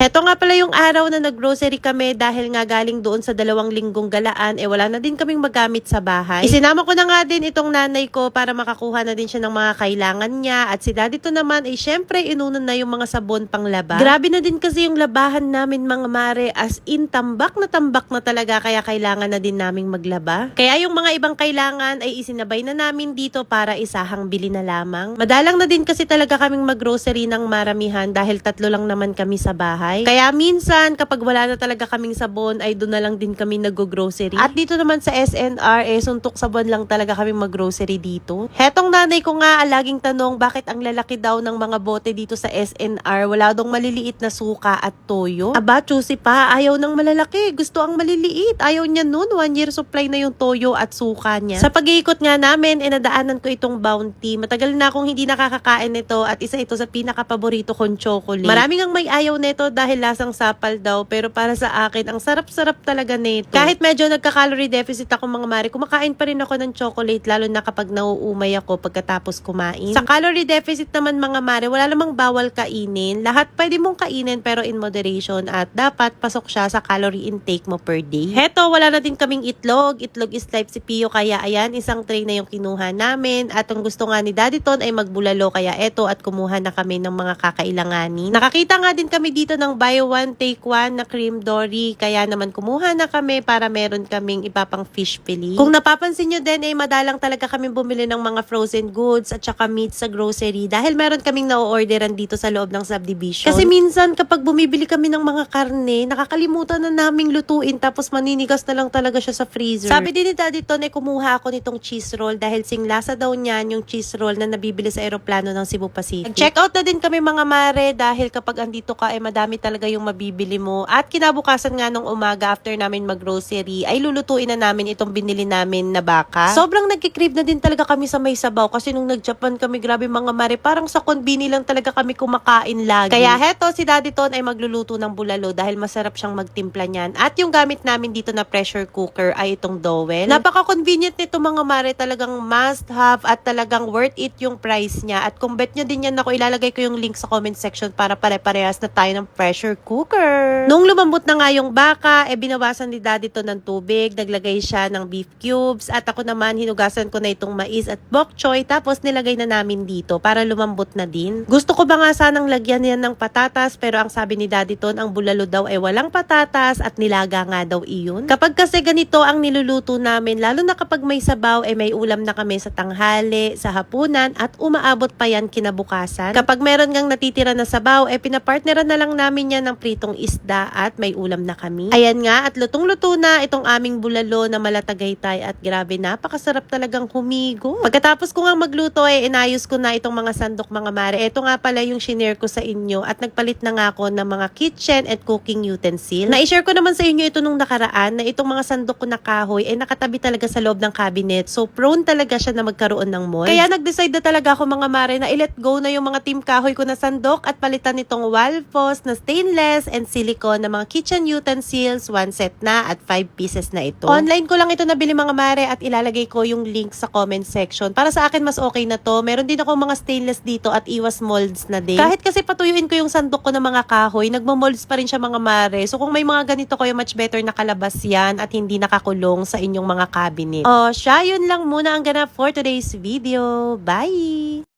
Heto nga pala yung araw na naggrocery kami dahil nga galing doon sa dalawang linggong galaan, eh wala na din kaming magamit sa bahay. Isinama ko na nga din itong nanay ko para makakuha na din siya ng mga kailangan niya. At si daddy to naman, eh syempre inunan na yung mga sabon pang laba. Grabe na din kasi yung labahan namin mga mare, as in tambak na tambak na talaga kaya kailangan na din naming maglaba. Kaya yung mga ibang kailangan ay isinabay na namin dito para isahang bili na lamang. Madalang na din kasi talaga kaming maggrocery ng maramihan dahil tatlo lang naman kami sa bahay. Kaya minsan kapag wala na talaga kaming sabon ay doon na lang din kami nag-grocery. At dito naman sa SNR eh suntok sabon lang talaga kaming mag-grocery dito. Hetong nanay ko nga laging tanong bakit ang lalaki daw ng mga bote dito sa SNR wala dong maliliit na suka at toyo. Aba, choosy pa. Ayaw ng malalaki. Gusto ang maliliit. Ayaw niya noon. One year supply na yung toyo at suka niya. Sa pag-iikot nga namin, eh, nadaanan ko itong bounty. Matagal na akong hindi nakakakain nito at isa ito sa pinaka-paborito kong chocolate. Maraming ang may ayaw nito dahil lasang sapal daw. Pero para sa akin, ang sarap-sarap talaga nito. Kahit medyo nagka-calorie deficit ako mga mari, kumakain pa rin ako ng chocolate lalo na kapag nauumay ako pagkatapos kumain. Sa calorie deficit naman mga mare, wala namang bawal kainin. Lahat pwede mong kainin pero in moderation at dapat pasok siya sa calorie intake mo per day. Heto, wala na din kaming itlog. Itlog is life si Pio kaya ayan, isang tray na yung kinuha namin. At ang gusto nga ni Daddy Ton ay magbulalo kaya eto at kumuha na kami ng mga kakailanganin. Nakakita nga din kami dito ng buy one take one na cream dory kaya naman kumuha na kami para meron kaming iba pang fish fillet. Kung napapansin nyo din ay madalang talaga kami bumili ng mga frozen goods at saka meat sa grocery dahil meron kaming na-orderan dito sa loob ng subdivision. Kasi minsan kapag bumibili kami ng mga karne, nakakalimutan na naming lutuin tapos maninigas na lang talaga siya sa freezer. Sabi din ni Daddy Ton ay kumuha ako nitong cheese roll dahil singlasa daw niyan yung cheese roll na nabibili sa aeroplano ng Cebu Pacific. Check out na din kami mga mare dahil kapag andito ka ay madami talaga yung mabibili mo. At kinabukasan nga nung umaga after namin mag-grocery ay lulutuin na namin itong binili namin na baka. Sobrang nagkikrib na din talaga kami sa may sabaw kasi nung nag-Japan kami grabe mga mare parang sa konbini lang talaga kami kumakain lagi. Kaya heto si Daddy Ton ay magluluto ng bulalo dahil masarap siyang magtimpla niyan. At yung gamit namin dito na pressure cooker ay itong dowel. Napaka-convenient nito mga mare talagang must have at talagang worth it yung price niya. At kung bet nyo din yan ako ilalagay ko yung link sa comment section para pare-parehas na tayo ng pressure cooker. Nung lumambot na nga yung baka, eh binawasan ni daddy to ng tubig, naglagay siya ng beef cubes at ako naman hinugasan ko na itong mais at bok choy tapos nilagay na namin dito para lumambot na din. Gusto ko ba nga sanang lagyan yan ng patatas pero ang sabi ni daddy ton ang bulalo daw ay walang patatas at nilaga nga daw iyon. Kapag kasi ganito ang niluluto namin, lalo na kapag may sabaw, eh may ulam na kami sa tanghali, sa hapunan at umaabot pa yan kinabukasan. Kapag meron ngang natitira na sabaw, eh pinapartneran na lang namin yan ng pritong isda at may ulam na kami. Ayan nga at lutong-luto na itong aming bulalo na malatagaytay at grabe napakasarap talagang humigo. Pagkatapos ko nga magluto eh inayos ko na itong mga sandok mga mare. Ito nga pala yung shinare ko sa inyo at nagpalit na nga ako ng mga kitchen and cooking utensil. Na-share ko naman sa inyo ito nung nakaraan na itong mga sandok ko na kahoy ay nakatabi talaga sa loob ng cabinet. So prone talaga siya na magkaroon ng mold. Kaya nag-decide na talaga ako mga mare na i-let go na yung mga team kahoy ko na sandok at palitan nitong wall post na stainless and silicone na mga kitchen utensils, one set na at 5 pieces na ito. Online ko lang ito nabili mga mare at ilalagay ko yung link sa comment section. Para sa akin mas okay na to. Meron din ako mga stainless dito at iwas molds na din. Kahit kasi patuyuin ko yung sandok ko ng mga kahoy, nagmo-molds pa rin siya mga mare. So kung may mga ganito kayo, much better nakalabas yan at hindi nakakulong sa inyong mga cabinet. Oh, siya yun lang muna ang ganap for today's video. Bye!